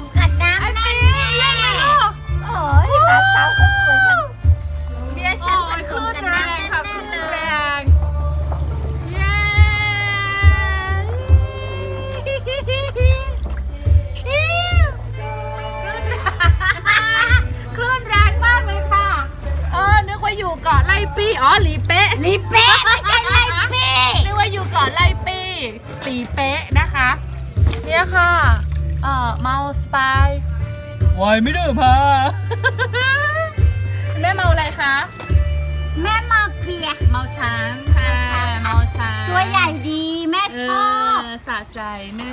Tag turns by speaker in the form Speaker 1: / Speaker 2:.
Speaker 1: มกันน้ำไอ้นั่นเล่โอ้ยปลาเสาก็สวย
Speaker 2: เบียร์ฉันผคลื่นแรงค่ะคลื่นแรงเย้คลื่นแรงมากเล
Speaker 1: ยค่ะ
Speaker 2: เออ นึกว่าอยู่เกาะไล่ปีอ๋อลีเป๊ะล
Speaker 1: ีเป๊ะไม่ใช่ไรพี่น
Speaker 2: ึกว่าอยู่เกาะไล่ปี้หลีเป๊ะนะคะ เนี่ยค่ะ ไวไม่ได้พา แม่เมาอะไรคะ
Speaker 1: แม่มาเปีย
Speaker 2: เมาช้างค่ะ เมาช้างตัวใหญ่
Speaker 1: ดีแม่เอชอบ
Speaker 2: อสะใจแม่